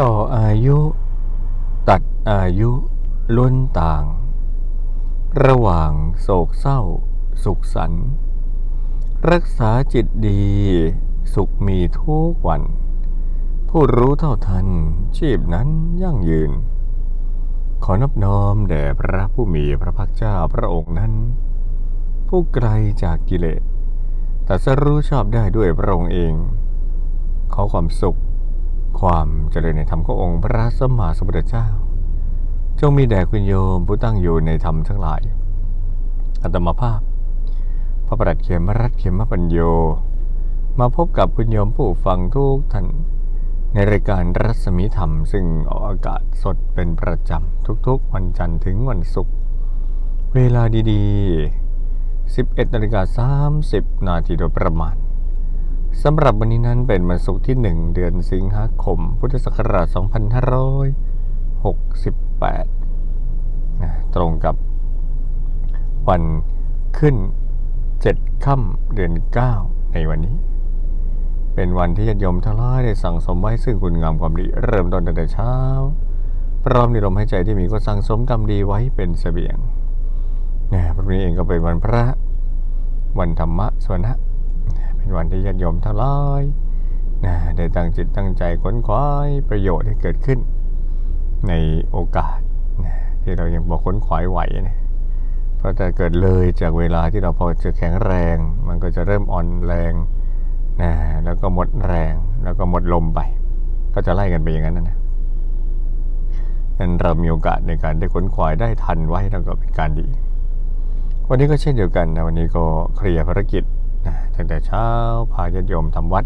ต่ออายุ ตัดอายุล้นต่าง ระหว่างโศกเศร้า สุขสันต์รักษาจิตดี สุขมีทุกวัน ผู้รู้เท่าทัน ชีพนั้นยั่งยืน ขอนอบน้อมแด่พระผู้มีพระภาคเจ้าพระองค์นั้น ผู้ไกลจากกิเลสแตรัสรู้ชอบได้ด้วยพระองค์เอง ขอความสุข ความเจริญในธรรมขององค์พระสัมมาสัมพุทธเจ้า จงมีแด่คุณโยมผู้ตั้งอยู่ในธรรมทั้งหลาย อัตมาภาพ พระประหลัดเขมรัตเขมปัญโย มาพบกับคุณโยมผู้ฟังทุกท่านในรายการรัศมีธรรม ซึ่งออกอากาศสดเป็นประจำทุกๆ วันจันทร์ถึงวันศุกร์เวลาดีๆ 11นาฬิกา30 นาทีโดยประมาณ สำหรับวันนี้นั้นเป็นวันศุกร์ที่ 1 เดือนสิงหาคม พุทธศักราช 2568นะตรงกับวันขึ้น 7 ค่ำเดือน 9 ในวันนี้ เป็นวันที่ญาติโยมทั้งหลายได้สั่งสมไว้ซึ่งคุณงามความดีเริ่มต้นตั้งแต่เช้า พร้อมในลมหายใจที่มีก็สั่งสมกรรมดีไว้เป็นเสบียงนะพรุ่งนี้เองก็เป็นวันพระ วันธรรมะสวนะ วันที่ญาติโยมทั้งหลายนะได้ตั้งจิตตั้งใจค้นคว้าประโยชน์ที่เกิดขึ้น ในโอกาสนะที่เรายังบอกค้นขวายไหวนะเพราะแต่เกิดเลยจากเวลาที่เราพอจะแข็งแรง มันก็จะเริ่มอ่อนแรงนะแล้วก็หมดแรงแล้วก็หมดลมไป ก็จะไล่กันไปอย่างนั้นนะนั้นเรามีโอกาสในการได้ค้นขวายได้ทันไว้แล้วก็เป็นการดี วันนี้ก็เช่นเดียวกันนะวันนี้ก็เคลียร์ภารกิจ ตั้งแต่เช้าพาญาติโยมทำวัด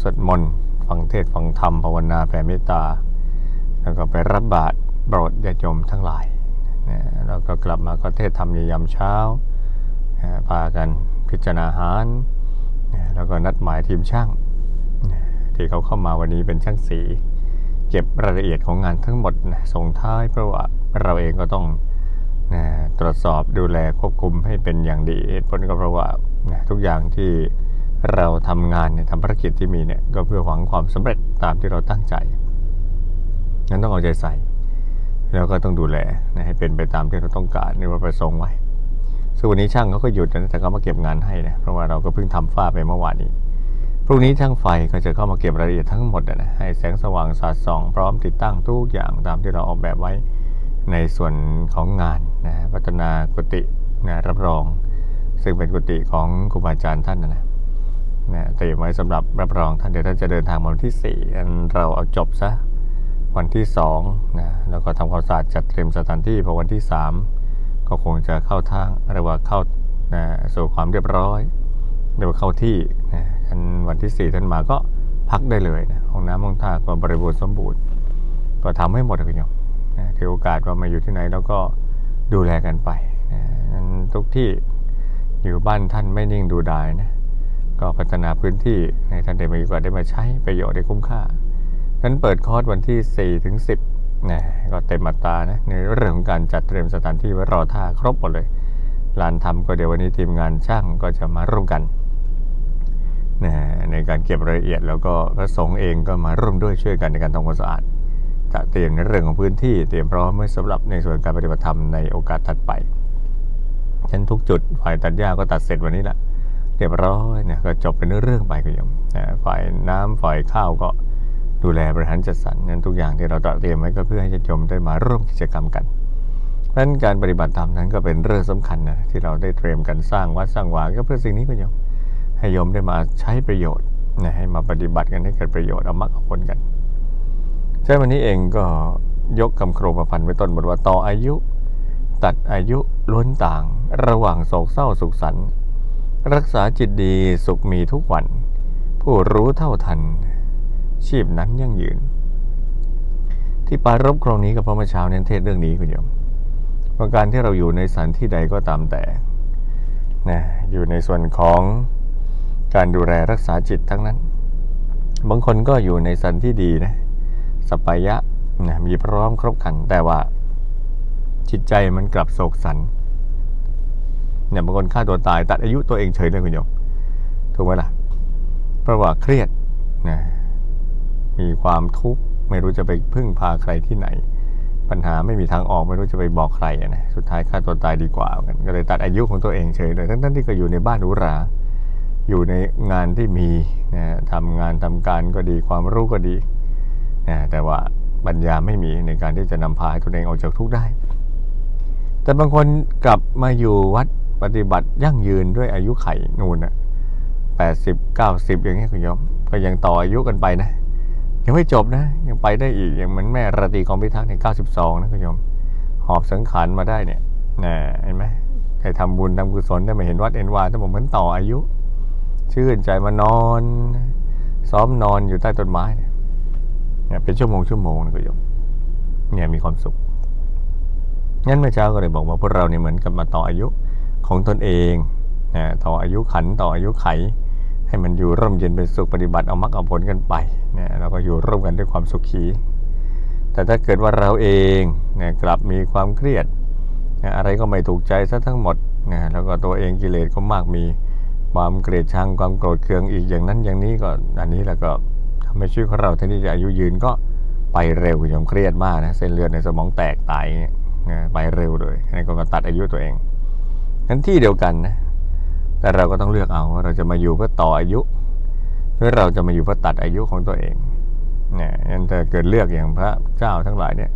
สวดมนต์ฟังเทศฟังธรรมภาวนาแผ่เมตตา แล้วก็ไปรับบาตรโปรดญาติโยมทั้งหลายนะแล้วก็กลับมาก็เทศธรรมยามเช้านะพากันพิจารณาอาหารนะแล้วก็นัดหมายทีมช่างนะที่เขาเข้ามาวันนี้เป็นช่างสีเก็บรายละเอียดของงานทั้งหมดนะส่งท้ายเพราะว่าเราเองก็ต้องนะตรวจสอบดูแลควบคุมให้เป็นอย่างดีเหตุผลก็เพราะว่า นะทุกอย่างที่เราทำงานเนี่ยทำภารกิจที่มีเนี่ยก็เพื่อหวังความสำเร็จตามที่เราตั้งใจนั้นต้องเอาใจใส่ แล้วก็ต้องดูแลนะให้เป็นไปตามที่เราต้องการในวัตประสงค์ไว้ซึ่งวันนี้ช่างเขาก็หยุดนะแต่เขามาเก็บงานให้นะเพราะว่าเราก็เพิ่งทำฝ้าไปเมื่อวานนี้พรุ่งนี้ช่างไฟก็จะเข้ามาเก็บรายละเอียดทั้งหมดนะนะให้แสงสว่างสาดส่อง พร้อมติดตั้งทุกอย่างตามที่เราออกแบบไว้ในส่วนของงานนะพัฒนากุฏินะรับรอง ซึ่งเป็นกุฏิของครูบาอาจารย์ท่านนะนะเตรียมไว้สำหรับรับรองท่านเดี๋ยวท่านจะเดินทางวันที่ 4 อันเราเอาจบซะวันที่2นะแล้วก็ทำความสะอาดจัดเตรียมสถานที่พอวันที่ 3 ก็คงจะเข้าทางเรียกว่าเข้านะสู่ความเรียบร้อยเรียกว่าเข้าที่นะอันวันที่ 4 ท่านมาก็พักได้เลยนะห้องน้ำห้องท่าก็บริบูรณ์สมบูรณ์ ก็ทำให้หมดเลยคุณโยมนะถือโอกาสว่ามาอยู่ที่ไหนแล้วก็ดูแลกันไปนะทุกที่ อยู่บ้านท่านไม่นิ่งดูดายนะก็พัฒนาพื้นที่ให้ท่านได้มีโอกาสได้มาใช้ประโยชน์ได้คุ้มค่านั้นเปิดคอร์สวันที่ 4 ถึง 10นะก็เต็มอัตรานะในเรื่องของการจัดเตรียมสถานที่ไว้รอท่าครบหมดเลยลานทำก็เดี๋ยววันนี้ทีมงานช่างก็จะมาร่วมกันนะในการเก็บรายละเอียดแล้วก็พระสงฆ์เองก็มาร่วมด้วยช่วยกันในการทำความสะอาดจะเตรียมในเรื่องของพื้นที่เตรียมพร้อมไว้สำหรับในส่วนการปฏิบัติธรรมในโอกาสถัดไป ฉันทุกจุดฝ่ายตัดหญ้าก็ตัดเสร็จวันนี้ละเรียบร้อยเนี่ยก็จบเป็นเรื่องไปคุณโยมนะฝ่ายน้ำฝ่ายข้าวก็ดูแลบริหารจัดสรรนั้นทุกอย่างที่เราเตรียมไว้ก็เพื่อให้ญาติโยมได้มาร่วมกิจกรรมกันเพราะนั้นการปฏิบัติธรรมนั้นก็เป็นเรื่องสำคัญนะที่เราได้เตรียมกันสร้างวัดสร้างวาก็เพื่อสิ่งนี้คุณโยมให้โยมได้มาใช้ประโยชน์นะให้มาปฏิบัติกันให้เกิดประโยชน์เอามรรคเอาผลกันใช่วันนี้เองก็ยกคำโครงประพันธ์ไว้ต้นบทว่าต่ออายุ ตัดอายุล้นต่าง ระหว่างโศกเศร้าสุขสันต์รักษาจิตดีสุขมีทุกวัน ผู้รู้เท่าทัน ชีพนั้นยั่งยืน ที่ปารบครองนี้กับพระมาเช้าเน้นเทศเรื่องนี้คุณโยมว่าการที่เราอยู่ในสถานที่ใดก็ตามแต่นะอยู่ในส่วนของการดูแลรักษาจิตทั้งนั้น บางคนก็อยู่ในสถานที่ดีนะสปายะนะมีพร้อมครบครันแต่ว่า จิตใจมันกลับโศกสันเนี่ยบางคนฆ่าตัวตาย ตัดอายุตัวเองเฉยเลยคุณโยมถูกไหมล่ะเพราะว่าเครียดนะมีความทุกข์ไม่รู้จะไปพึ่งพาใครที่ไหน ปัญหาไม่มีทางออกไม่รู้จะไปบอกใครนะสุดท้ายฆ่าตัวตายดีกว่ากันก็เลยตัดอายุของตัวเองเฉยเลยทั้งๆที่ก็อยู่ในบ้านหรูหรา อยู่ในงานที่มีนะทำงานทำการก็ดีความรู้ก็ดีนะแต่ว่าปัญญาไม่มีในการที่จะนำพาให้ตัวเองออกจากทุกข์ได้ แต่บางคนกลับมาอยู่วัดปฏิบัติยั่งยืนด้วยอายุไขนูนอะแปดสิบเก้าสิบอย่างเงี้ยคุณโยมก็ยังต่ออายุกันไปนะ ยังไม่จบนะ ยังไปได้อีกอย่างเหมือนแม่ราตรีกองพิทักษ์ในเก้าสิบสองนะคุณโยมหอบสังขารมาได้เนี่ยนะเห็นไหมใครทำบุญทำกุศลได้มาเห็นวัดเอ็นวาถ้าบอกเหมือนต่ออายุ ชื่นใจมานอน ซ้อมนอนอยู่ใต้ต้นไม้เนี่ยเนี่ยเป็นชั่วโมงชั่วโมงนะคุณโยมเนี่ยมีความสุข งั้นเมื่อเช้าก็เลยบอกว่าพวกเราเนี่ยเหมือนกับมาต่ออายุของตนเองนะต่ออายุขันต่ออายุไข ให้มันอยู่ร่มเย็นเป็นสุขปฏิบัติเอามรรคเอาผลกันไปนะเราก็อยู่ร่วมกันด้วยความสุขขีแต่ถ้าเกิดว่าเราเองนะกลับมีความเครียดนะอะไรก็ไม่ถูกใจซะทั้งหมดนะแล้วก็ตัวเองกิเลสก็มากมีความเกลียดชังความโกรธเคืองอีกอย่างนั้นอย่างนี้ก็อันนี้แหละก็ทำให้ชีวิตของเราแทนที่จะอายุยืนก็ไปเร็วคุณผู้ชมเครียดมากนะเส้นเลือดในสมองแตกตาย ไปเร็วเลยอันนี้ก็มาตัดอายุตัวเองนั้นที่เดียวกันนะ แต่เราก็ต้องเลือกเอาว่าเราจะมาอยู่เพื่อต่ออายุ หรือเราจะมาอยู่เพื่อตัดอายุของตัวเองนั่นถ้าเกิดเลือกอย่างพระเจ้าทั้งหลายเนี่ย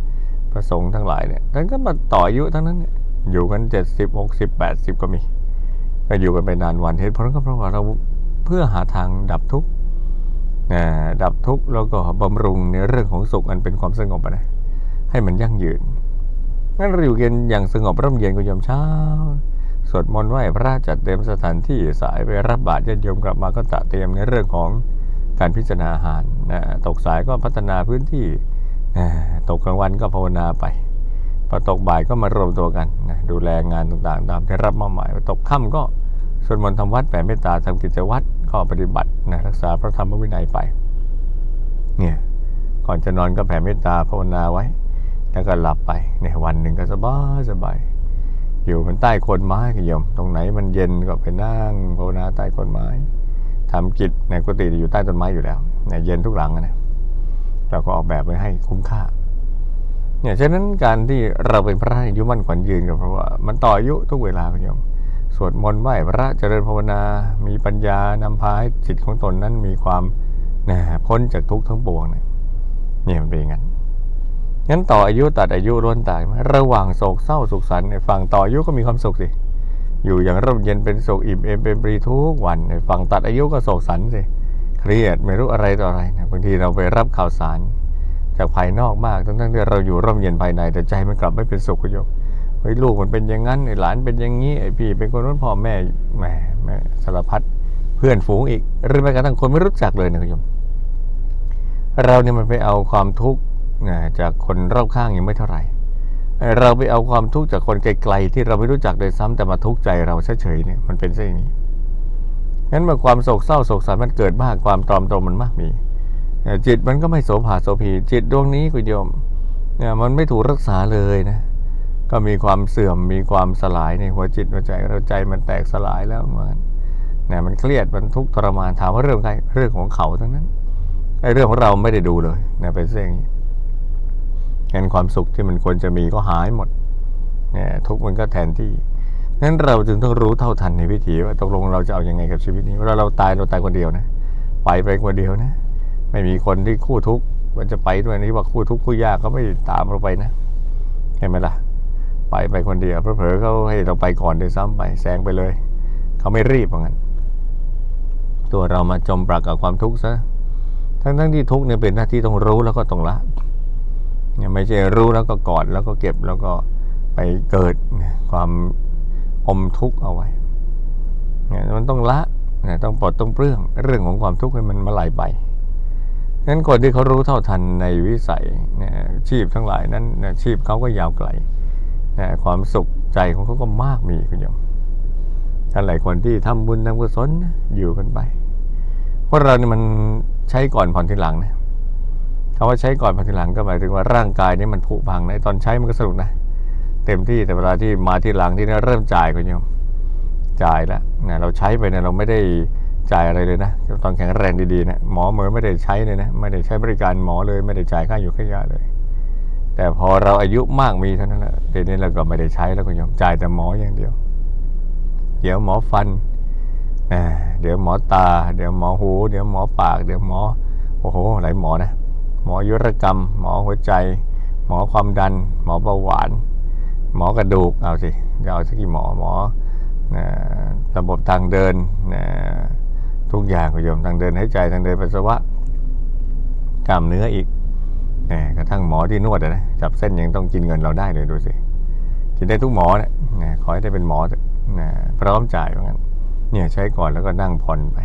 พระสงฆ์ทั้งหลายเนี่ยท่านก็มาต่ออายุทั้งนั้นเนี่ยอยู่กันเจ็ดสิบหกสิบแปดสิบก็มี ก็อยู่กันไปนานวันเหตุผลก็เพราะว่าเราเพื่อหาทางดับทุกข์ดับทุกข์แล้วก็บำรุงในเรื่องของสุขอันเป็นความสงบนะให้มันยั่งยืน งั้นเราอยู่กันอย่างสงบร่มเย็นก็ยามเช้า สวดมนต์ไหว้พระจัดเตรียมสถานที่สายไปรับบาตรญาติโยมกลับมาก็ตะเตรียมในเรื่องของการพิจารณาอาหารนะตกสายก็พัฒนาพื้นที่นะตกกลางวันก็ภาวนาไปพอตกบ่ายก็มารวมตัวกันนะดูแลงานต่างๆ ตามที่รับมอบหมายตกค่ำก็สวดมนต์ทำวัดแผ่เมตตาทำกิจวัตรก็ปฏิบัตินะรักษาพระธรรมวินัยไป เนี่ยก่อนจะนอนก็แผ่เมตตาภาวนาไว้ แล้วก็หลับไปในยวันหนึ่งก็สบายสบายอยู่มันใต้คนไม้ก็โยม ตรงไหนมันเย็นก็ไปนั่งภาวนาใต้คนไม้ทำกิจในกุฏิอยู่ใต้ต้นไม้อยู่แล้วเนี่ยเย็นทุกหลังนะเราก็ออกแบบไว้ให้คุ้มค่าเนี่ยฉะนั้นการที่เราเป็นพระอายุมั่นขวัญยืนก็เพราะว่ามันต่ออายุทุกเวลาคุณโยมสวดมนต์ไหว้พระเจริญภาวนา มีปัญญานำพาให้จิตของตนนั้นมีความนะพ้นจากทุกข์ทั้งปวงเนี่ยเนี่ยมันเป็นอย่างนั้น งั้นต่ออายุตัดอายุล้วนตายไหมระหว่างโศกเศร้าสุขสันต์ในฝั่งต่ออายุก็มีความสุขสิอยู่อย่างร่มเย็นเป็นสุขอิ่มเอมเป็นปรีทุกวันในฝั่งตัดอายุก็โศกสันต์สิเครียดไม่รู้อะไรต่ออะไรนะบางทีเราไปรับข่าวสาร จากภายนอกมากทั้งๆที่เราอยู่ร่มเย็นภายในแต่ใจมันกลับไม่เป็นสุขคุณโยมเฮ้ลูกมันเป็นอย่างนั้นไอ้หลานเป็นอย่างนี้ไอ้พี่เป็นคนนู้นพ่อแม่แหมแม่สารพัดเพื่อนฝูงอีกหรือแม้กระทั่งคนไม่รู้จักเลยนะคุณโยมเราเนี่ยมันไปเอาความทุกข์ จากคนรอบข้างยังไม่เท่าไหร่เราไปเอาความทุกข์จากคนไกลๆที่เราไม่รู้จักโดยซ้ำแต่มาทุกข์ใจเราเฉยๆเนี่ยมันเป็นเช่นนี้งั้นเมื่อความโศกเศร้าโศกสันมันเกิดมากความตรอมตรมมันมากมีจิตมันก็ไม่โสภาโสภีจิตดวงนี้คุณโยมเนี่ยมันไม่ถูกรักษาเลยนะก็มีความเสื่อมมีความสลายในหัวจิตหัวใจเราใจมันแตกสลายแล้วเหมือนเนี่ยมันเครียดมันทุกข์ทรมานถามว่าเรื่องใครเรื่องของเขาทั้งนั้นไอ้เรื่องของเราไม่ได้ดูเลยเนี่ยเป็นเรื่อง นี้งั้นความสุขที่มันควรจะมีก็หายหมดเนี่ยทุกมันก็แทนที่งั้นเราจึงต้องรู้เท่าทันในวิถีว่าตกลงเราจะเอาอยัางไงกับชีวิตนี้เวลาเราตายเราตายคนเดียวนะ ไปไปคนเดียวนะ ไม่มีคนที่คู่ทุกข์มันจะไปด้วยนี่ว่าคู่ทุกข์คู่ยากก็ไม่ตามเราไปนะเห็นไหมล่ะ ไปไปคนเดียวเผลอเขาให้เราไปก่อนด้วยซ้ำไปแซงไปเลย เขาไม่รีบเหมือนกันตัวเรามาจมปลักกับความทุกข์ซะทั้งทั้งที่ทุกข์เนี่ยเป็นหน้าที่ต้องรู้แล้วก็ต้องละ ไม่ใช่รู้แล้วก็กอดแล้วก็เก็บแล้วก็ไปเกิดความอมทุกข์เอาไว้เนี่ยมันต้องละเนี่ยต้องปลดต้องเปลื้องเรื่องของความทุกข์ให้มันมาไหลไปงั้นคนที่เขารู้เท่าทันในวิสัยนะชีพทั้งหลายนั้นนะชีพเขาก็ยาวไกลนะความสุขใจของเขาก็มากมีคุณโยมท่านหลายคนที่ทำบุญทำกุศลอยู่กันไป เพราะเราเนี่ยมันใช้ก่อนผ่อนทีหลังนะ คำว่าใช้ก่อนผ่อนทีหลังก็หมายถึงว่าร่างกายนี่มันผุพังนะตอนใช้มันก็สนุกนะ เต็มที่แต่เวลาที่มาที่หลังที่เนี่เริ่มจ่ายคุณโยมจ่ายแล้วนะเราใช้ไปเนี่ยเราไม่ได้จ่ายอะไรเลยนะตอนแข็งแรงดีๆนะหมอเหมือไม่ได้ใช้เลยนะไม่ได้ใช้บริการหมอเลย ไม่ได้จ่ายค่าอยู่ค่ายาเลย แต่พอเราอายุมากมีเท่านั้นแหละเดี๋ยวนี้เราก็ไม่ได้ใช้แล้วก็ยมจ่ายแต่หมออย่างเดียว เดี๋ยวหมอฟันเดี๋ยวหมอตา เดี๋ยวหมอหู เดี๋ยวหมอปาก เดี๋ยวหมอโอ้โหหลายหมอนะ หมอยุรกรรม หมอหัวใจ หมอความดัน หมอเบาหวาน หมอกระดูกเอาสิเอาสักกี่หมอหมอระบบทางเดินทุกอย่างคุณโยมทางเดินหายใจทางเดินปัสสาวะกล้ามเนื้ออีกกระทั่งหมอที่นวดนะจับเส้นยังต้องกินเงินเราได้เลยดูสิกินได้ทุกหมอเนี่ยนะขอให้ได้เป็นหมอพร้อมจ่ายว่างั้นเนี่ยใช้ก่อนแล้วก็นั่งผ่อนไป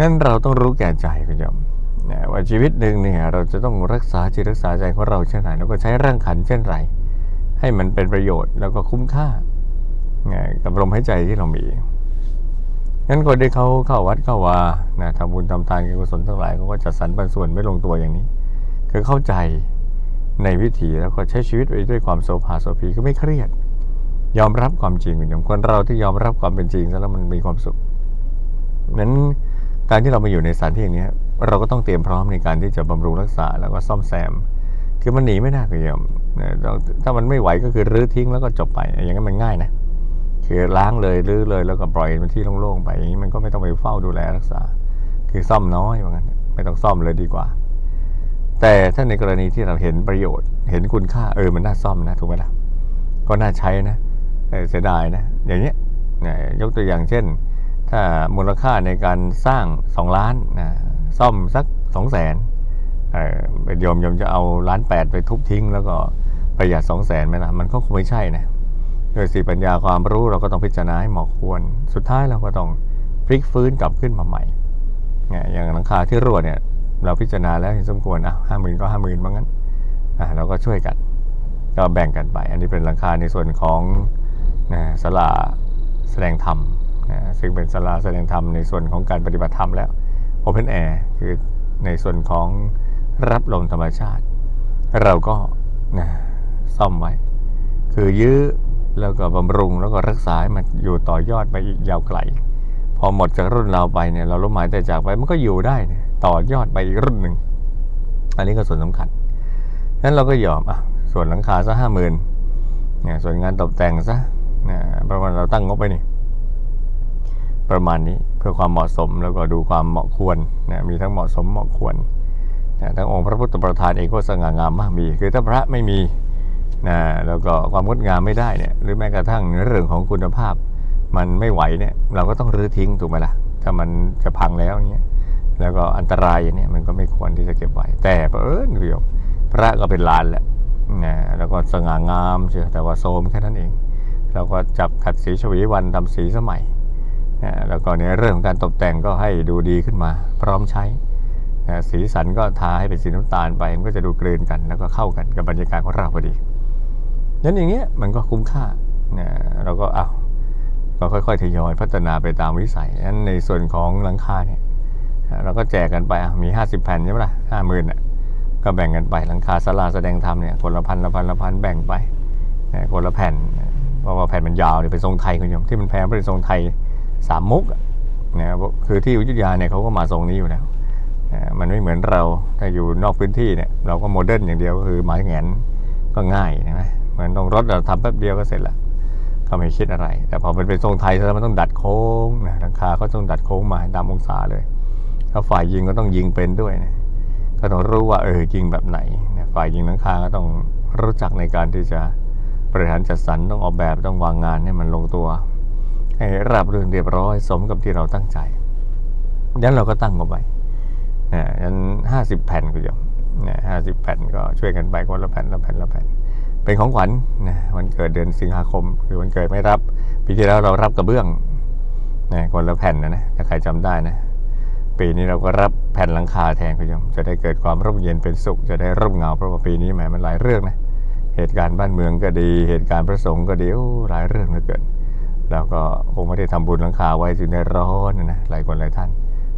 งั้นเราต้องรู้แก่ใจคุณโยม นะว่าชีวิตหนึ่งเนี่ยเราจะต้องรักษาจิตรักษาใจของเราเช่นไรแล้วก็ใช้ร่างขันเช่นไร ให้มันเป็นประโยชน์แล้วก็คุ้มค่านะกับลมหายใจที่เรามีงั้นคนที่เขาเข้าวัดเข้าวานะทำบุญทำทานกุศลทั้งหลายเขาก็จัดสรรปันส่วนไม่ลงตัวอย่างนี้ คือเข้าใจในวิถีแล้วก็ใช้ชีวิตไปด้วยความโสภาโสภีคือไม่เครียด ยอมรับความจริงอย่างคนเราที่ยอมรับความเป็นจริงแล้วมันมีความสุขนั้นการที่เรามาอยู่ในสถานที่อย่างนี้ เราก็ต้องเตรียมพร้อมในการที่จะบำรุงรักษาแล้วก็ซ่อมแซม คือมันหนีไม่ได้คุณโยมถ้ามันไม่ไหวก็คือรื้อทิ้งแล้วก็จบไป อย่างนั้นมันง่ายนะคือล้างเลยรื้อเลยแล้วก็ปล่อยมันที่โล่งๆไปอย่างนี้มันก็ไม่ต้องไปเฝ้าดูแลรักษา คือซ่อมน้อยว่างั้นไม่ต้องซ่อมเลยดีกว่า แต่ถ้าในกรณีที่เราเห็นประโยชน์ เห็นคุณค่าเออมันน่าซ่อมนะถูกไหมล่ะก็น่าใช้นะเสียดายนะ อย่างเนี้ยยกตัวอย่างเช่น ถ้ามูลค่าในการสร้าง 2 ล้านนะ ซ่อมสัก2 0 0แสนเออเป็นโยมโยมจะเอาล้านแปดไปทุบทิ้ง แล้วก็ประหยัด2 0 0แสนไหมล่ะมันก็คงไม่ใช่นะโดยสีปัญญาความรู้เราก็ต้องพิจารณาให้เหมาะควร สุดท้ายเราก็ต้องพลิกฟื้นกลับขึ้นมาใหม่เนี่ยอย่างหลังคาที่รั่วเนี่ยเราพิจารณาแล้วเห็นสมควรอะห้าหมื่นก็ห้าหมื่นบ้างั้นอะเราก็ช่วยกันก็แบ่งกันไป อันนี้เป็นหลังคาในส่วนของนะศาลาแสดงธรรมนะซึ่งเป็นศาลาแสดงธรรมในส่วนของการปฏิบัติธรรมแล้ว Open Air คือในส่วนของรับลมธรรมชาติ เราก็นะซ่อมไว้ คือยื้อแล้วก็บำรุงแล้วก็รักษาให้มันอยู่ต่อยอดไปอีกยาวไกล พอหมดจากรุ่นเราไปเนี่ยเราล้มหายแต่จากไปมันก็อยู่ได้เนี่ยต่อยอดไปอีกรุ่นหนึ่ง อันนี้ก็ส่วนสำคัญนั้นเราก็ยอมอะส่วนหลังคาซะห้าหมื่นเนี่ยส่วนงานตกแต่งซะนะประมาณเราตั้งงบไปนี่ ประมาณนี้ พื่อความเหมาะสมแล้วก็ดูความเหมาะควรนะมีทั้งเหมาะสมเหมาะควรนะทั้งองค์พระพุทธประธานเองก็สง่างามมากมี คือถ้าพระไม่มีนะแล้วก็ความงดงามไม่ได้เนี่ยหรือแม้กระทั่งเรื่องของคุณภาพ มันไม่ไหวเนี่ยเราก็ต้องรื้อทิ้งถูกไหมล่ะถ้ามันจะพังแล้วเนี่ยแล้วก็อันตรายอย่างนี้มันก็ไม่ควรที่จะเก็บไว้ แต่เผอิญเดียวพระก็เป็นลานแหละนะแล้วก็สง่างามเชียวแต่ว่าโซมแค่นั้นเองเราก็จับขัดสีชวีวันทำสีสมัย แล้วก็ในเรื่องของการตกแต่งก็ให้ดูดีขึ้นมา พร้อมใช้นะสีสันก็ทาให้เป็นสีน้ำตาลไป มันก็จะดูกลืนกัน แล้วก็เข้ากันกับบรรยากาศของเราพอดีนั้นอย่างเงี้ยมันก็คุ้มค่านะเราก็เอาก็ค่อยๆทยอยพัฒนาไปตามวิสัยนั้นในส่วนของหลังคาเนี่ยเราก็แจกกันไปมี 50 แผ่นใช่ไหมล่ะห้าหมื่นก็แบ่งกันไปหลังคาศาลาแสดงธรรมเนี่ยคนละพันละพันละพันแบ่งไปคนละแผ่นเพราะว่าแผ่นมันยาวเนี่ยเป็นทรงไทยคุณโยมที่มันแพงเป็นทรงไทย สามมุกอะนะคือที่อยุธยาเนี่ยเขาก็มาทรงนี้อยู่แล้วมันไม่เหมือนเราถ้าอยู่นอกพื้นที่เนี่ยเราก็โมเดิร์นอย่างเดียวก็คือไม้แงนก็ง่ายใช่ไหมเหมือนตรงรถเราทำแป๊บเดียวก็เสร็จละก็ไม่คิดอะไร แต่พอมันเป็นทรงไทยแล้วมันต้องดัดโค้งนะหลังคาเขาต้องดัดโค้งมาตามองศาเลยแล้วฝ่ายยิงก็ต้องยิงเป็นด้วยนะก็ต้องรู้ว่าเออยิงแบบไหนนะฝ่ายยิงหลังคาก็ต้องรู้จักในการที่จะบริหารจัดสรรต้องออกแบบต้องวางงานให้มันลงตัว ให้ราบรื่นเรียบร้อย สมกับที่เราตั้งใจยังนั้นเราก็ตั้งเอาไว้นะยันห้าสิบแผ่นคุณโยมนะห้าสิบแผ่นก็ช่วยกันไปคนละแผ่นละแผ่นละแผ่น เป็นของขวัญนะวันเกิดเดือนสิงหาคม คือวันเกิดไม่รับปีที่แล้วเรารับกระเบื้องนะคนละแผ่นนะนะถ้าใครจำได้นะปีนี้เราก็รับแผ่นหลังคาแทนคุณโยมจะได้เกิดความร่มเย็นเป็นสุข จะได้ร่มเงาเพราะว่าปีนี้แหมมันหลายเรื่องนะเหตุการณ์บ้านเมืองก็ดี เหตุการณ์พระสงฆ์ก็ดีโอ้หลายเรื่องเหลือเกิน แล้วก็คงไม่ได้ทำบุญหลังคาไว้จึงได้ร้อนนะนะหลายคนหลายท่าน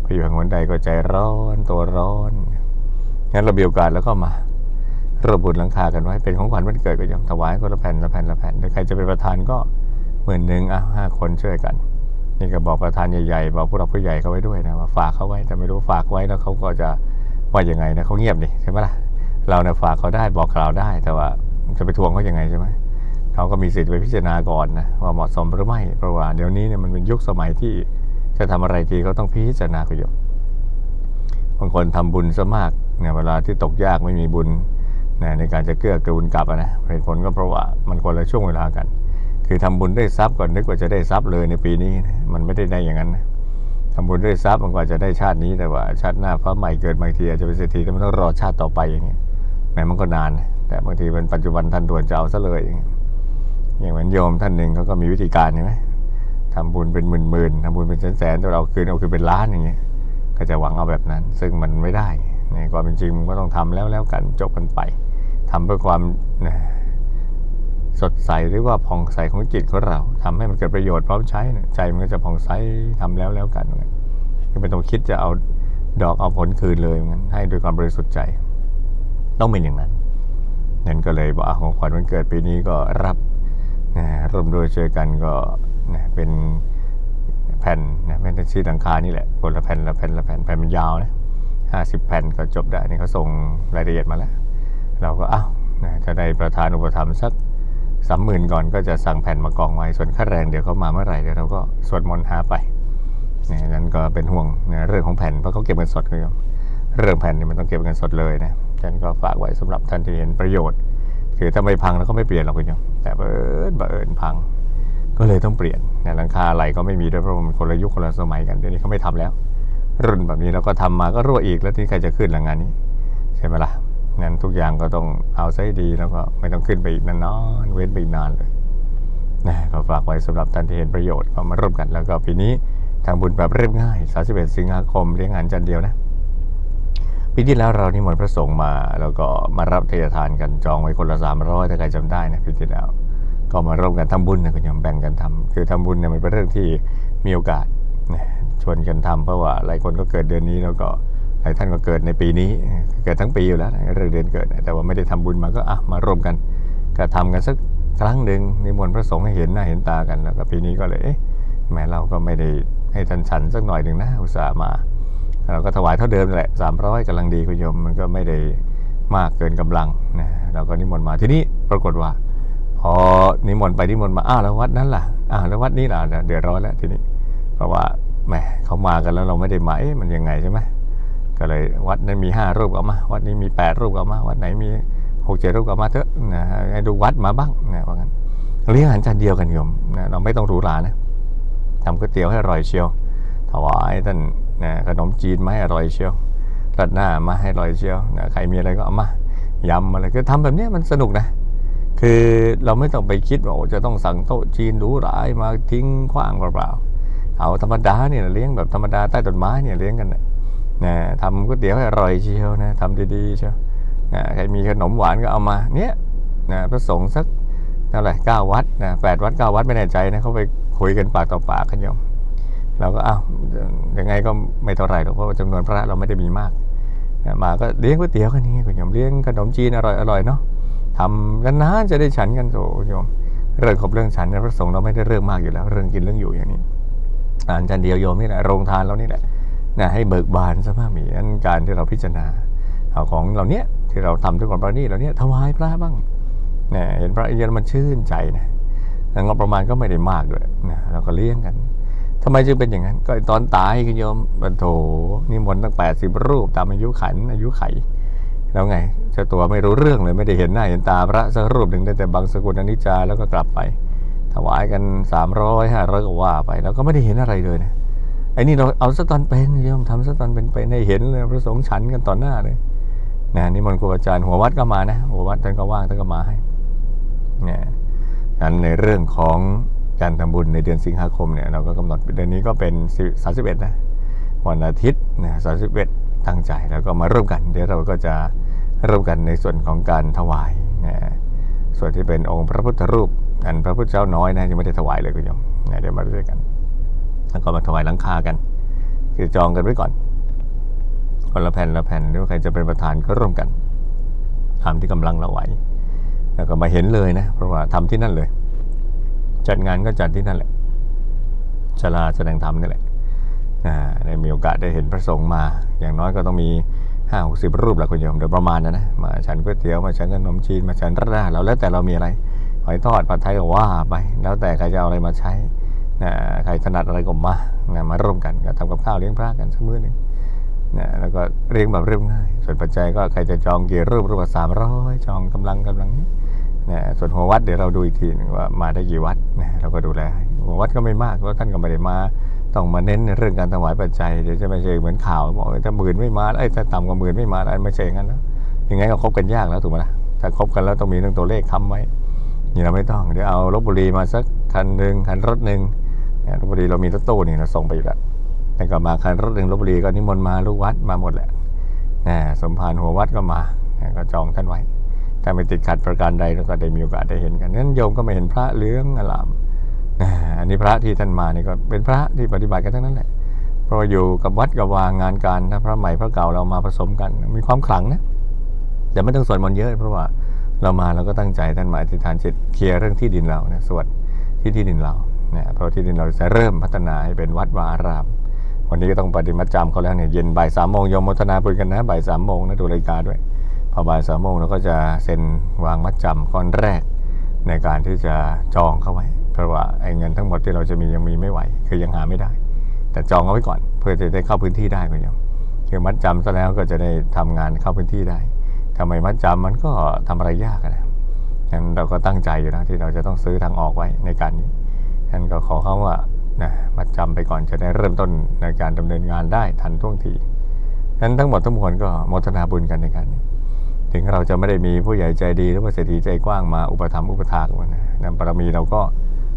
พออยู่แห่งหนใดก็ใจร้อนตัวร้อนงั้นเราเบียโอกาสแล้วก็มาระบุญหลังคากันไว้เป็นของขวัญวันเกิดก็ยังถวายก็ละแผ่นละแผ่นละแผ่นถ้าใครจะเป็นประธานก็หมื่นหนึ่งอะห้าคนช่วยกัน นี่ก็บอกประธานใหญ่ๆบอกผู้หลักผู้ใหญ่เขาไว้ด้วยนะว่าฝากเขาไว้แต่ไม่รู้ฝากไว้แล้วเขาก็จะว่ายังไงนะเขาเงียบดิใช่ไหมล่ะเราเนี่ยฝากเขาได้บอกกล่าวได้แต่ว่าจะไปทวงเขายังไงใช่ไหม เขาก็มีสิทธิ์ไปพิจารณาก่อนนะว่าเหมาะสมหรือไม่เพราะว่าเดี๋ยวนี้เนี่ยมันเป็นยุคสมัยที่จะทำอะไรทีเขาต้องพิจารณาคุณโยมบางคนทำบุญซะมากเนี่ยเวลาที่ตกยากไม่มีบุญนะในการจะเกื้อกูลกลับนะเหตุผลก็เพราะว่ามันคนละช่วงเวลากัน คือทำบุญได้ทรัพย์ก่อนนึกว่าจะได้ทรัพย์เลยในปีนี้นะมันไม่ได้ได้อย่างนั้นนะทำบุญได้ทรัพย์มันกว่าจะได้ชาตินี้แต่ว่าชาติหน้าฟ้าใหม่เกิดบางทีอาจจะเป็นเศรษฐีแต่มันต้องรอชาติต่อไปอย่างเงี้ยแม้มันก็นาน แต่บางทีเป็นปัจจุบันทันด่วนจะเอาซะเลยอย่างเงี้ย อย่างเหมือนโยมท่านหนึ่งเขาก็มีวิธีการใช่ไหมทำบุญเป็นหมื่นๆทำบุญเป็นแสนๆแต่เราคืนเอาคืนเป็นล้านอย่างเงี้ยก็จะหวังเอาแบบนั้น ซึ่งมันไม่ได้ในความเป็นจริงมันก็ต้องทำแล้วแล้วกันจบกันไปทำเพื่อความสดใสหรือว่าผ่องใสของจิตของเราทำให้มันเกิดประโยชน์พร้อมใช้ใจมันก็จะผ่องใสทำแล้วแล้วกันก็ไม่ต้องคิดจะเอาดอกเอาผลคืนเลยงั้นให้ด้วยความบริสุทธิ์ใจ ต้องเป็นอย่างนั้นนั่นก็เลยบอกอ่ของขวัญวันเกิดปีนี้ก็รับ นะร่วมด้วยช่วยกันก็นะเป็นแผ่นนะเป็นชีหลังคานี่แหละคนละแผ่นละแผ่นละแผ่นแผ่นมันยาวนะห้าสิบแผ่นก็จบได้นี่เขาส่งรายละเอียดมาแล้ว เราก็อ้าวนะจะได้ประธานอุปถัมภ์สักสามหมื่นก่อนก็จะสั่งแผ่นมากองไว้ส่วนค่าแรงเดี๋ยวเขามาเมื่อไหร่เดี๋ยวเราก็สวดมนต์หาไปนี่นั่นก็เป็นห่วงนะเรื่องของแผ่นเพราะเขาเก็บเงินสดคุณโยมเรื่องแผ่นนี่มันต้องเก็บเงินสดเลยนะฉันก็ฝากไว้สำหรับท่านที่เห็นประโยชน์ คือถ้าไม่พังแล้วก็ไม่เปลี่ยนหรอกคุณโยมแต่เอิญบังเอิญพัง ก็เลยต้องเปลี่ยนนะหลังคาอะไรก็ไม่มีด้วยเพราะมันคนละยุคคนละสมัยกันเดี๋ยวนี้เขาไม่ทำแล้ว รุ่นแบบนี้เราก็ทำมาก็รั่วอีกแล้วที่ใครจะขึ้นหลังงานนี้ใช่ไหมล่ะงั้นทุกอย่างก็ต้องเอาให้ดีแล้วก็ไม่ต้องขึ้นไปอีกนานๆเว้นไปอีกนานเลยนะก็ฝากไว้สำหรับท่านที่เห็นประโยชน์ก็มาร่วมกันแล้วก็ปีนี้ทางบุญแบบเรียบง่าย 31 สิงหาคมเลี้ยงงานจันทร์เดียวนะ ปีที่แล้วเรานิมนต์พระสงฆ์มา แล้วก็มารับเทยทานกันจองไว้คนละ300ถ้าใครจำได้นะปีที่แล้ว ก็มาร่วมกันทำบุญนะคุณยมแบ่งกันทำคือทำบุญเนี่ยมันเป็นเรื่องที่มีโอกาสชวนกันทำเพราะว่าหลายคนก็เกิดเดือนนี้แล้วก็หลายท่านก็เกิดในปีนี้เกิดทั้งปีอยู่แล้วนะเรื่องเดือนเกิด แต่ว่าไม่ได้ทำบุญมาก็อะมาร่วมกันก็ทำกันสักครั้งหนึ่งนิมนต์พระสงฆ์ให้เห็นหน้าเห็นตากันแล้วก็ปีนี้ก็เลยเอ๊ะแม้เราก็ไม่ได้ให้ท่านฉันสักหน่อยหนึ่งนะอุตส่าห์มา เราก็ถวายเท่าเดิมนั่แหละสามร้อยกำลังดีคุณโยมมันก็ไม่ได้มากเกินกำลังนะเราก็นิมนต์มาที่นี่ปรากฏว่า พอนิมนต์ไปนิมนต์มาอ้าวแล้ววัดนั้นล่ะอ้าวแล้ววัดนี้ล่ะเดือดร้อนแล้วทีนี้ เพราะว่าแหมเขามากันแล้วเราไม่ได้มาเอ๊ะมันยังไงใช่ไหมก็เลยวัดนั้นมีห้ารูปก็เอามา วัดนี้มีแปดรูปก็เอามา วัดไหนมีหกเจ็ดรูปก็เอามาเถอะนะให้ดูวัดมาบ้างนะว่างั้นเลี้ยงอาหารจานเดียวกันโยมนะเราไม่ต้องหรูหรานะทำก๋วยเตี๋ยวให้อร่อยเชียว ถวายท่าน นะขนมจีนมาให้อร่อยเชียวรัดหน้ามาให้อร่อยเชียวนะใครมีอะไรก็เอามายำอะไรก็ทำแบบนี้มันสนุกนะ คือเราไม่ต้องไปคิดว่าจะต้องสั่งโต๊ะจีนหรูหรามาทิ้งขว้างเปล่าๆเอาธรรมดาเนี่ยเลี้ยงแบบธรรมดาใต้ต้นไม้เนี่ยเลี้ยงกันนะนะทำก๋วยเตี๋ยวให้อร่อยเชียวนะทำดีๆเชียวนะใครมีขนมหวานก็เอามาเนี่ยนะพระสงฆ์สักเท่าไหร่เก้าวัดนะแปดวัดเก้าวัดไม่แน่ใจนะเขาไปคุยกันปากต่อปากกันโยม เราก็เอายังไงก็ไม่เท่าไหร่หรอกเพราะจำนวนพระเราไม่ได้มีมากนะมาก็เลี้ยงก๋วยเตี๋ยวกันนี่คุณโยมเลี้ยงขนมจีนอร่อยๆเนาะทำกันนานจะได้ฉันกันโยมเรื่องขบเรื่องฉันนะพระสงฆ์เราไม่ได้เรื่องมากอยู่แล้ว เรื่องกินเรื่องอยู่อย่างนี้อ่านจันเดียวโยมนี่แหละโรงทานเรานี่แหละนะให้เบิกบานซะมากมีอันการที่เราพิจารณาเอาของเราเนี้ยที่เราทำทุกคนประณีตเราเนี้ยถวายพระบ้างนะเห็นพระเยนมันชื่นใจนะแล้วงบประมาณก็ไม่ได้มากด้วยนะเราก็เลี้ยงกัน ทำไมจึงเป็นอย่างนั้น ก็ตอนตายคุณโยมบันโถนิมนต์ตั้งแปดสิบรูปตามอายุขันอายุไข แล้วไงเจ้าตัวไม่รู้เรื่องเลยไม่ได้เห็นหน้าเห็นตาพระสักรูปหนึ่งได้แต่บางสกุลอนิจจาแล้วก็กลับไป ถวายกันสามร้อยห้าร้อยก็ว่าไป แล้วก็ไม่ได้เห็นอะไรเลยนะไอ้นี่เราเอาซะตอนเป็นโยมทำซะตอนเป็นไปให้เห็นเลยพระสงฆ์ฉันกันต่อหน้าเลยนะนี่มนต์ครูอาจารย์หัววัดก็มานะหัววัดท่านก็ว่างท่านก็มาให้เนี่ยนั้นในเรื่องของ การทำบุญในเดือนสิงหาคมเนี่ยเราก็กำหนดเดือนนี้ก็เป็นสามสิบเอ็ดนะวันอาทิตย์นะสามสิบเอ็ดตั้งใจแล้วก็มาร่วมกัน เดี๋ยวเราก็จะร่วมกันในส่วนของการถวายนะส่วนที่เป็นองค์พระพุทธรูปอันพระพุทธเจ้าน้อยนะยังไม่ได้ถวายเลยคุณโยมนะเดี๋ยวมาด้วยกัน แล้วก็มาถวายหลังคากัน คือจองกันไว้ก่อนคนละแผ่นละแผ่นหรือว่าใครจะเป็นประธานก็ร่วมกันทำที่กำลังเราไหวแล้วก็มาเห็นเลยนะเพราะว่าทำที่นั่นเลย จัดงานก็จัดที่นั่นแหละชลาแสดงธรรมนี่แหละอ่าได้มีโอกาสได้เห็นพระสงฆ์มา อย่างน้อยก็ต้องมีห้าหกสิบรูปแหละคุณโยมโดยประมาณนะนะ มาฉันก๋วยเตี๋ยวมาฉันขนมจีนมาฉันราเราแล้วแต่เรามีอะไรหอยทอดผัดไทยก็ว่าไป แล้วแต่ใครจะเอาอะไรมาใช้นะใครถนัดอะไรก็มานะมาร่วมกันก็ทำกับข้าวเลี้ยงพระกันสักมื้อหนึ่งนะแล้วก็เลี้ยงแบบเรียบง่าย ส่วนปัจจัยก็ใครจะจองเกี่รูปรูปละสามร้อยจองกำลังกำลังนี้ นะส่วนหัววัดเดี๋ยวเราดูอีกทีนึงว่ามาได้กี่วัดนะเราก็ดูแลหัววัดก็ไม่มากเพราะท่านก็ไม่ได้มาต้องมาเน้นเรื่องการถวายปัจจัยเดี๋ยวจะไม่ใช่เหมือนข่าวบอกว่าถ้าหมื่นไม่มาไอ้ถ้าต่ำกว่าหมื่นไม่มาอันไม่ใช่งนั้นแล้วยังไงก็คบกันยากแล้วถูกไหมล่ะถ้าคบกันแล้วต้องมีเรื่องตัวเลขค้ำไว้นี่เราไม่ต้องเดี๋ยวเอาลบบุรีมาสักคันหนึ่งคันรถหนึ่งเนี่ยลบบุรีเรามีรถตู้นี่เราส่งไปอยู่แล้วแต่ก็มาคันรถหนึ่งลบบุรีก็นิมนต์มาลูกวัดมาหมดแหละนะสมภารหัววัดก็มาก็จองท่านไว้ ถ้าไม่ติดขัดประการใดเราก็ได้มีโอกาสได้เห็นกันนั้นโยมก็ไม่เห็นพระเลืองอลามนะอันนี้พระที่ท่านมานี่ก็เป็นพระที่ปฏิบัติกันทั้งนั้นแหละ เพราะอยู่กับวัดกับวางงานการถ้าพระใหม่พระเก่าเรามาผสมกัน มีความขลังนะแต่ไม่ต้องสวดมนต์เยอะเพราะว่าเรามาเราก็ตั้งใจท่านมาอธิษฐานจิตเคลียร์เรื่องที่ดินเรานะสวดที่ที่ดินเราเนี่ยเพราะที่ดินเราจะเริ่มพัฒนาให้เป็นวัดวาอาราม วันนี้ก็ต้องปฏิมาจำเขาแล้วเนี่ยเย็นบ่ายสามโมงโยมมทนาบุญกันนะบ่ายสามโมงนะดูรายการด้วย อบ่ายสามโมงเราก็จะเซ็นวางมัดจำก้อนแรกในการที่จะจองเข้าไว้ เพราะว่าไอ้เงินทั้งหมดที่เราจะมียังมีไม่ไหว คือยังหาไม่ได้ แต่จองเอาไว้ก่อน เพื่อจะได้เข้าพื้นที่ได้คุณโยมคือมัดจำซะแล้วก็จะได้ทำงานเข้าพื้นที่ได้ทำไมมัดจำมันก็ทำอะไรยากนะงั้นเราก็ตั้งใจอยู่นะที่เราจะต้องซื้อทางออกไว้ในการนี้งั้นก็ขอเขาว่านะมัดจำไปก่อนจะได้เริ่มต้นในการดำเนินงานได้ทันท่วงทีงั้นทั้งหมดทั้งมวลก็โมทนาบุญกันในการนี้ ถึงเราจะไม่ได้มีผู้ใหญ่ใจดีหรือว่าเศรษฐีใจกว้างมาอุปถัมภ์อุปถากมันนะบารมีเราก็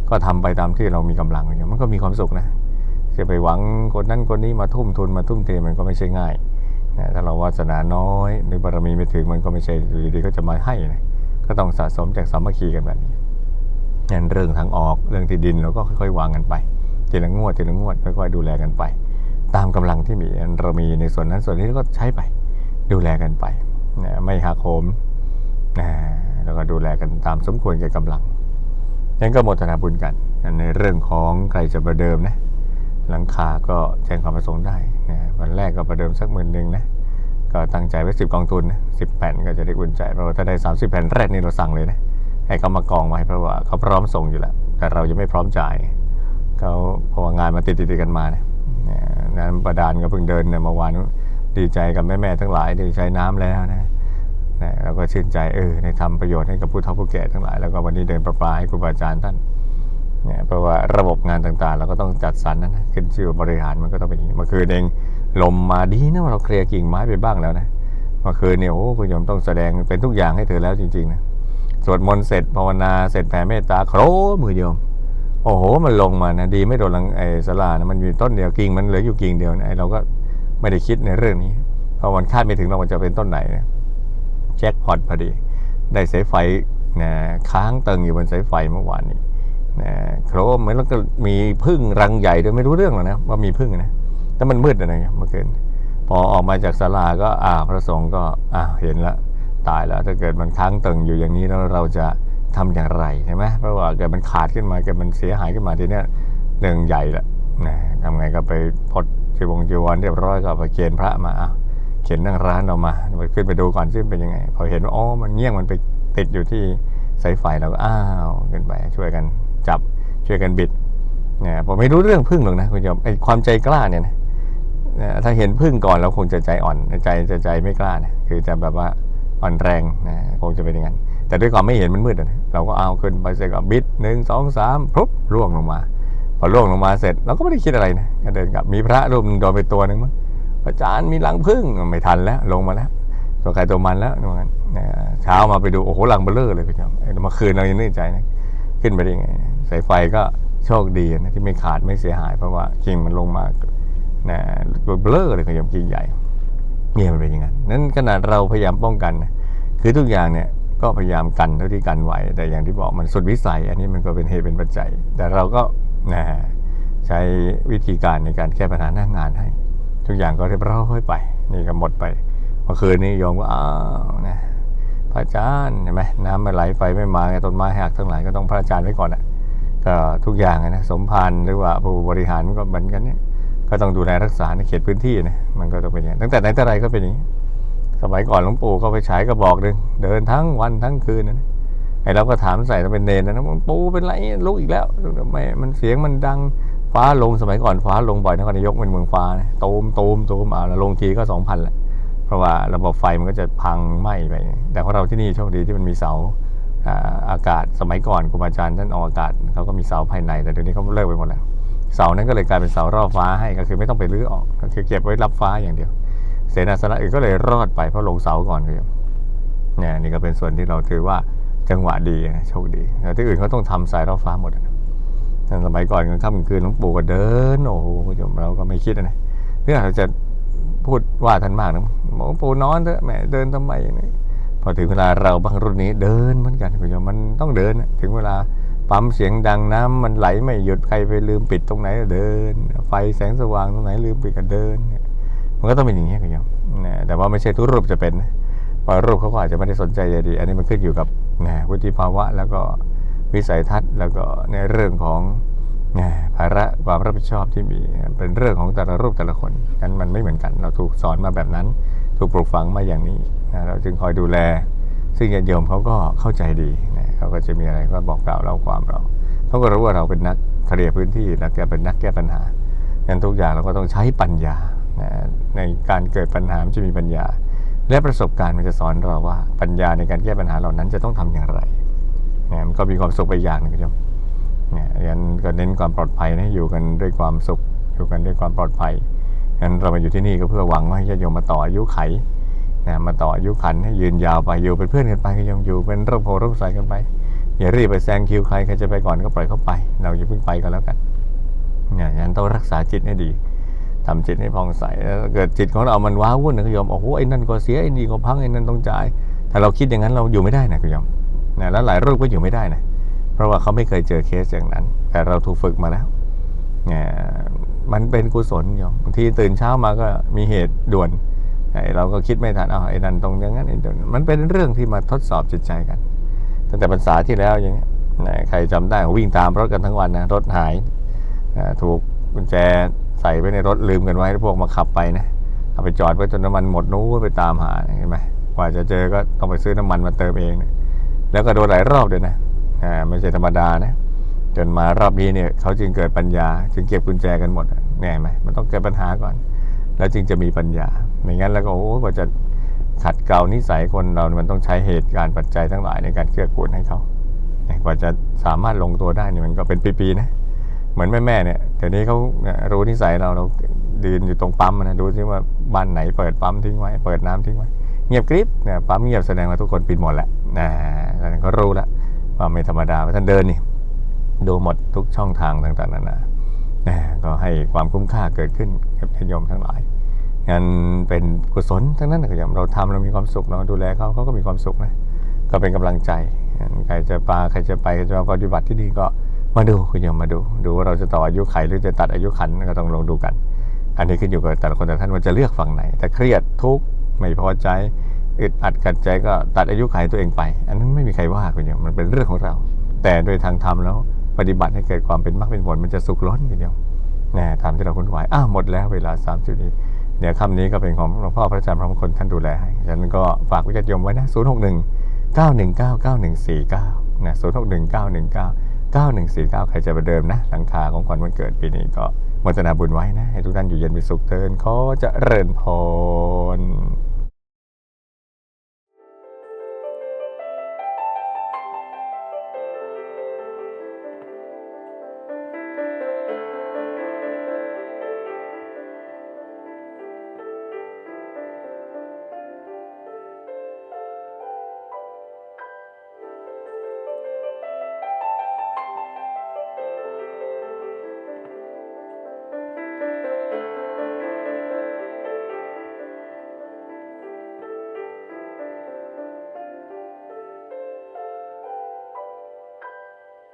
ก็ทำไปตามที่เรามีกำลังอย่างมันก็มีความสุขนะจะไปหวังคนนั้นคนนี้มาทุ่มทุนมาทุ่มเทมันก็ไม่ใช่ง่ายนะถ้าเราวาสนาน้อยหรือบารมีไม่ถึงมันก็ไม่ใช่ดีๆก็จะมาให้นะก็ต้องสะสมจากสามัคคีกันแบบนี้นั่นเรื่องทางออกเรื่องที่ดินเราก็ค่อยๆวางกันไปทีละงวดทีละงวดค่อยๆดูแลกันไป ตามกำลังที่มีเรามีในส่วนนั้นส่วนนี้ก็ใช้ไป ดูแลกันไป นะไม่หักโหมนะแล้วก็ดูแลกันตามสมควรแก่กำลังนั้นก็โมทนาบุญกัน ในเรื่องของใครจะประเดิมนะหลังคาก็แจ้งความประสงค์ได้นะวันแรกก็ประเดิมสักหมื่นหนึ่งนะก็ตั้งใจไว้สิบกองทุนนะสิบแผ่นก็จะได้อุ่นใจเพราะว่าถ้าได้สามสิบแผ่นแรกนี่เราสั่งเลยนะให้เขามากองไว้เพราะว่าเขาพร้อมส่งอยู่แล้ว แต่เรายังไม่พร้อมจ่ายเขาพราะว่างานมันติดติดๆกันมาเนี่ยนะนั้นประดานก็เพิ่งเดินเนี่ยเมื่อวานนู้น ดีใจกับแม่ๆทั้งหลายได้ใช้น้ำแล้วนะนะเราก็ชื่นใจเออได้ทำประโยชน์ให้กับผู้เฒ่าผู้แก่ทั้งหลาย แล้วก็วันนี้เดินประปาให้ครูบาอาจารย์ท่านเนี่ยเพราะว่าระบบงานต่างๆ เราก็ต้องจัดสรรนะนะขึ้นชื่อบริหารมันก็ต้องเป็นอย่างนี้เมื่อคืนเองลมมาดีนะเราเคลียร์กิ่งไม้ไปบ้างแล้วนะเมื่อคืนเนี่ยโอ้คุณโยมต้องแสดงเป็นทุกอย่างให้เธอแล้วจริงๆนะสวดมนต์เสร็จภาวนาเสร็จแผ่เมตตาโครมือโยมโอ้โห มันลงมานะดีไม่โดนหลังไอ้สลานะมันมีต้นเดียวกิ่งมันเหลืออยู่กิ่งเดียวนะไอเราก็ ไม่ได้คิดในเรื่องนี้ เพราะมันคาดไม่ถึงเรามันจะเป็นต้นไหนนะแจ็คพอตพอดี ได้สายไฟนะค้างตึงอยู่บนสายไฟเมื่อวานนี้นะโครมเหมือนแล้วก็มีพึ่งรังใหญ่โดยไม่รู้เรื่องหรอกนะว่ามีพึ่งนะแต่มันมืดอะไรเงี้ยเมื่อคืนพอออกมาจากศาลาก็อ่าพระสงฆ์ก็อ่าเห็นแล้วตายแล้วถ้าเกิดมันค้างตึงอยู่อย่างนี้แล้วเราจะทำอย่างไรใช่ไหมเพราะว่าเกิดมันขาดขึ้นมาเกิดมันเสียหายขึ้นมาทีเนี้ยเรื่องใหญ่ละนะทำไงก็ไปพด จีวงจีวรเรียบร้อยก็ไปเกณฑ์พระมาเข็นนั่งร้านออกมาไปขึ้นไปดูก่อนซิเป็นยังไง พอเห็นว่าอ๋อมันเงี้ยงมันไปติดอยู่ที่สายไฟเราก็อ้าวขึ้นไปช่วยกันจับช่วยกันบิดเนี่ยผมไม่รู้เรื่องพึ่งหรอกนะคุณผู้ชมไอ้ความใจกล้าเนี่ยนะถ้าเห็นพึ่งก่อนเราคงจะใจอ่อนใจจะใจไม่กล้านะคือจะแบบว่าอ่อนแรงนะคงจะเป็นอย่างนั้นแต่ด้วยความไม่เห็นมันมืดนะเราก็เอาขึ้นไปเสร็จก็บิดหนึ่งสองสามปุ๊บร่วงลงมา พอร่วงลงมาเสร็จเราก็ไม่ได้คิดอะไรนะก็เดินกลับมีพระรูปหนึงโดนไปตัวหนึ่งมั้งอาจารย์มีรังพึ่งไม่ทันแล้วลงมาแล้วตัวใครตัวมันแล้วนู่นนนะเช้ามาไปดูโอ้โหรังเบลเลอร์เลยพี่จอมไอ้เมื่อคืนเรายังนึกใจนะขึ้นไปได้ไงสายไฟก็โชคดีนะที่ไม่ขาดไม่เสียหาย เพราะว่ากิ่งมันลงมานะเบลเลอร์เลยพี่จอมกิ่งใหญ่เนี่ยมันเป็นอย่างนั้นนั้นขนาดเราพยายามป้องกันนะคือทุกอย่างเนี่ยก็พยายามกันเท่าที่กันไหวแต่อย่างที่บอกมันสุดวิสัย อันนี้มันก็เป็นเหตุเป็นปัจจัย แต่เราก็ นะใช้วิธีการในการแก้ปัญหาหน้างานให้ ทุกอย่างก็เรียบร้อยไป นี่ก็หมดไปเมื่อคืนนี้โยมก็อ้าวนะพระอาจารย์เห็นไหมน้ำไม่ไหลไฟไม่มาไงต้นไม้หักทั้งหลายก็ต้องพระอาจารย์ไว้ก่อนอะก็ทุกอย่างนะสมภารหรือว่าผู้บริหารก็เหมือนกันเนี่ยก็ต้องดูแลรักษาในเขตพื้นที่นะมันก็ต้องเป็นอย่างนั้ตั้งแต่ไหนแต่ไรก็เป็นอย่างนี้สมัยก่อนหลวงปู่ก็ไปฉายกระบอกหนึ่งเดินทั้งวันทั้งคืนนะ ไอ้เราก็ถามใส่เราเป็นเนนนะหลวงปู่เป็นไรลุกอีกแล้วไม่มันเสียงมันดังฟ้าลงสมัยก่อนฟ้าลงบ่อยนครนายกเป็นเมืองฟ้านะตูมตูมตูมอ่าแล้วลงทีก็สองพันแหละเพราะว่าระบบไฟมันก็จะพังไหม้ไป แต่ของเราที่นี่โชคดีที่มันมีเสาอาอากาศสมัยก่อนครูบาอาจารย์ท่านออกอากาศเขาก็มีเสาภายในแต่เดี๋ยวนี้เขาเลิกไปหมดแล้วเสานั้นก็เลยกลายเป็นเสารอบฟ้าให้ก็คือไม่ต้องไปรื้อออกก็คือเก็บไว้รับฟ้าอย่างเดียว เสนาสนะอื่นก็เลยรอดไปเพราะลงเสาก่อนครับเนี่ยนี่ก็เป็นส่วนที่เราถือว่า จังหวะดีนะโชคดีแต่ที่อื่นเขาต้องทำสายรอบฟ้าหมดนะแต่สมัยก่อนกลางค่ำกลางคืนหลวงปู่ก็เดิน โอ้โหโยมเราก็ไม่คิดนะเนี่ยเราจะพูดว่าท่านมากนะบอกว่าปู่นอนเถอะแหม่เดินทำไมอย่างนี้พอถึงเวลาเราบางรุ่นนี้เดินเหมือนกันคุณโยมมันต้องเดินถึงเวลาปั๊มเสียงดังน้ำมันไหลไม่หยุดใครไปลืมปิดตรงไหนเดิน ไฟแสงสว่างตรงไหนลืมปิดก็เดิน มันก็ต้องเป็นอย่างนี้คุณโยมแต่ว่าไม่ใช่ทุกรูปจะเป็นนะ บางรูปเขาก็อาจจะไม่ได้สนใจใยดี อันนี้มันขึ้นอยู่กับวุฒิภาวะ แล้วก็วิสัยทัศน์แล้วก็ในเรื่องของภาระความรับผิดชอบที่มีเป็นเรื่องของแต่ละรูปแต่ละคนนั้นมันไม่เหมือนกัน เราถูกสอนมาแบบนั้น ถูกปลูกฝังมาอย่างนี้นะเราจึงคอยดูแล ซึ่งญาติโยมเขาก็เข้าใจดีนะเขาก็จะมีอะไรก็บอกกล่าวเล่าความเราเขาก็รู้ว่าเราเป็นนักเคลียร์พื้นที่และแก้เป็นนักแก้ปัญหางั้นทุกอย่างเราก็ต้องใช้ปัญญานะในการเกิดปัญหาจะมีปัญญา และประสบการณ์มันจะสอนเราว่าปัญญาในการแก้ปัญหาเหล่านั้นจะต้องทำอย่างไรนะมันก็มีความสุขไปอย่างนึงครับเนี่ยงั้นก็เน้นความปลอดภัยนะอยู่กันด้วยความสุขอยู่กันด้วยความปลอดภัยงั้นเรามาอยู่ที่นี่ก็เพื่อหวังว่าให้ญาติโยมมาต่ออายุไขนะมาต่ออายุขันให้ยืนยาวไปอยู่เป็นเพื่อนกันไปก็ยังอยู่เป็นร่มโพร่มใสกันไป อย่ารีบไปแซงคิวใครใครจะไปก่อนก็ปล่อยเขาไป เราอย่าเพิ่งไปก็แล้วกันเนี่ยฉะนั้นต้องรักษาจิตให้ดี ทำจิตให้ผ่องใสแล้วเกิดจิตของเรา มันว้าวุ่นนะคุณโยมโอ้โหไอ้นั่นก็เสียไอ้นี่ก็พังไอ้นั่นต้องจ่ายถ้าเราคิดอย่างนั้นเราอยู่ไม่ได้นะคุณโยมนะแล้วหลายรูปก็อยู่ไม่ได้นะเพราะว่าเขาไม่เคยเจอเคสอย่างนั้น แต่เราถูกฝึกมาแล้วเนี่ยมันเป็นกุศลโยมบางทีตื่นเช้ามาก็มีเหตุด่วนไอ้เราก็คิดไม่ทันอ้าวไอ้นั่นตรงอย่างนั้นไอ้เดี๋ยวมันเป็นเรื่องที่มาทดสอบจิตใจกัน ตั้งแต่พรรษาที่แล้วอย่างเงี้ใครจำได้วิ่งตามรถกันทั้งวันนะรถหายถูกกุญแจ ใส่ไว้ในรถลืมกันไว้แล้พวกมาขับไปนะเอาไปจอดไว้จนน้ำมันหมดนู้นไปตามหาเห็นไหมกว่าจะเจอก็ต้องไปซื้อน้ำมันมาเติมเองนะแล้วก็โดนหลายรอบด้วยนะอ่าไม่ใช่ธรรมดานะจนมารอบนี้เนี่ยเขาจึงเกิดปัญญา จึงเก็บกุญแจกันหมดอะแน่ไหมมันต้องเกิดปัญหาก่อน แล้วจึงจะมีปัญญาไม่งั้นแล้วก็โอ้กว่าจะขัดเกลานิสัยคนเรา มันต้องใช้เหตุการณ์ปัจจัยทั้งหลายในการเกื้อกูลให้เขากว่าจะสามารถลงตัวได้นี่มันก็เป็นปีๆนะ เหมือนแม่ๆเนี่ยเดี๋ยวนี้เขารู้นิสัยเราเรายืนอยู่ตรงปั๊มนะดูซิว่าบ้านไหนเปิดปั๊มทิ้งไว้ เปิดน้ำทิ้งไว้ เงียบกริบเนี่ยปั๊มเงียบแสดงว่าทุกคนปิดหมดแหละนะแสดงเขารู้แล้วว่าไม่ธรรมดาท่านเดินนี่ดูหมดทุกช่องทางต่างๆนานานะก็ให้ความคุ้มค่าเกิดขึ้นกับญาติโยมทั้งหลายงั้นเป็นกุศลทั้งนั้นนะครับเราทำเรามีความสุขเราดูแลเขาเขาก็มีความสุขนะก็เป็นกำลังใจ ใครจะปาใครจะไปใครจะมาปฏิบัติที่นี่ก็ มาดูคุณโยมมาดู ดูว่าเราจะต่ออายุไขหรือจะตัดอายุขันก็ต้องลองดูกัน อันนี้ขึ้นอยู่กับแต่ละคนแต่ท่านว่าจะเลือกฝั่งไหน แต่เครียดทุกข์ไม่พอใจอึดอัดขัดใจก็ตัดอายุไขตัวเองไป อันนั้นไม่มีใครว่าคุณโยมมันเป็นเรื่องของเรา แต่โดยทางธรรมแล้วปฏิบัติให้เกิดความเป็นมรรคเป็นผลมันจะสุขล้นคุณโยมแน่ทำที่เราคุ้นไหวอ้าวหมดแล้วเวลาสามจุดนี้เดี๋ยวคำนี้ก็เป็นของหลวงพ่อพระอาจารย์พระมงคลท่านดูแลให้ฉะนั้นก็ฝากวิจารณ์โยมไว้นะ0 6 1 9 1 9 9 1 4 9นะ0 6 1 9 1 9 9149 ใครจะปเดิมนะ หลังคาของขวัญวันเกิดปีนี้ก็มรนาบุญไว้นะ ให้ทุกท่านอยู่เย็นเป็นสุขเทินขอจะเริญพร